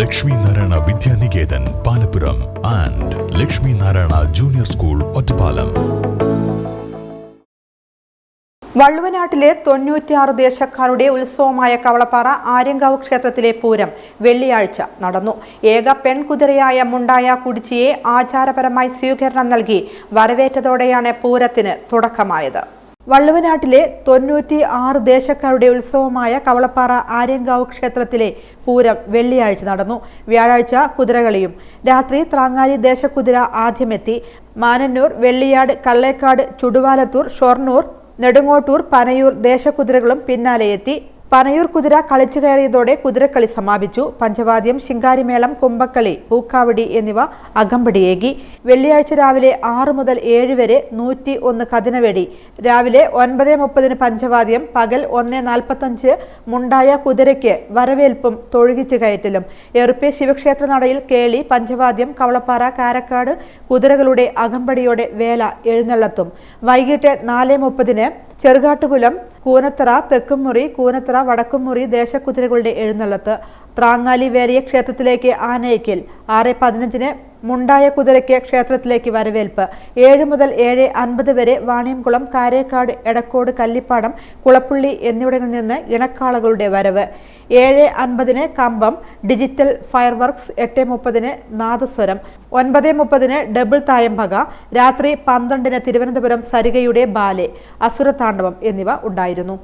Lakshmi Narayana Vidyanikethan Palappuram and Lakshmi Narayana junior school Ottapalam. വള്ളുവനാട്ടിലെ തൊണ്ണൂറ്റിയാറ് ദേശക്കാരുടെ ഉത്സവമായ കവളപ്പാറ ആര്യങ്കാവ് ക്ഷേത്രത്തിലെ പൂരം വെള്ളിയാഴ്ച നടന്നു. ഏക പെൺകുതിരയായ മുണ്ടായ കുടിച്ചിയെ ആചാരപരമായി സ്വീകരണം നൽകി വരവേറ്റതോടെയാണ് പൂരത്തിന് തുടക്കമായത്. വള്ളുവനാട്ടിലെ തൊണ്ണൂറ്റി ആറ് ദേശക്കാരുടെ ഉത്സവമായ കവളപ്പാറ ആര്യങ്കാവ് ക്ഷേത്രത്തിലെ പൂരം വെള്ളിയാഴ്ച നടന്നു. വ്യാഴാഴ്ച കുതിരകളിയും. രാത്രി ത്രാങ്ങാലി ദേശക്കുതിര ആദ്യമെത്തി. മാനന്നൂർ വെള്ളിയാട് കള്ളേക്കാട് ചുടുവാലത്തൂർ ഷൊർണൂർ നെടുങ്ങോട്ടൂർ പനയൂർ ദേശക്കുതിരകളും പിന്നാലെ എത്തി പനയൂർ കുതിര കളിച്ചു കയറിയതോടെ കുതിരക്കളി സമാപിച്ചു. പഞ്ചവാദ്യം ശിങ്കാരിമേളം കുമ്പക്കളി പൂക്കാവടി എന്നിവ അകമ്പടിയേകി. വെള്ളിയാഴ്ച രാവിലെ ആറ് മുതൽ ഏഴ് വരെ നൂറ്റി ഒന്ന് കതിനവെടി. രാവിലെ ഒൻപത് മുപ്പതിന് പഞ്ചവാദ്യം പകൽ ഒന്ന് നാൽപ്പത്തഞ്ച് മുണ്ടായ കുതിരയ്ക്ക് വരവേൽപ്പും തൊഴുകിച്ചു കയറ്റലും. എറുപ്പെ ശിവക്ഷേത്ര നടയിൽ കേളി പഞ്ചവാദ്യം കവളപ്പാറ കാരക്കാട് കുതിരകളുടെ അകമ്പടിയോടെ വേല എഴുന്നള്ളത്തും. വൈകിട്ട് നാല് മുപ്പതിന് ചെറുകാട്ടുകുലം കൂനത്തറ തെക്കുംമുറി കൂനത്തറ വടക്കുംമുറി ദേശക്കുതിരകളുടെ എഴുന്നള്ളത്ത്. ത്രാങ്ങാലി വേരിയ ക്ഷേത്രത്തിലേക്ക് ആനയിക്കൽ ആറ് പതിനഞ്ചിന് മുണ്ടായ കുതിരയ്ക്ക് ക്ഷേത്രത്തിലേക്ക് വരവേൽപ്പ്. ഏഴ് മുതൽ ഏഴ് അൻപത് വരെ വാണിയംകുളം കാരേക്കാട് എടക്കോട് കല്ലിപ്പാടം കുളപ്പുള്ളി എന്നിവിടങ്ങളിൽ നിന്ന് ഇണക്കാളകളുടെ വരവ്. ഏഴ് അൻപതിന് കമ്പം ഡിജിറ്റൽ ഫയർ വർക്ക്സ് എട്ട് മുപ്പതിന് നാദസ്വരം ഒൻപത് മുപ്പതിന് ഡബിൾ തായമ്പക രാത്രി പന്ത്രണ്ടിന് തിരുവനന്തപുരം സരികയുടെ ബാലെ അസുരതാണ്ഡവം എന്നിവ ഉണ്ടായിരുന്നു.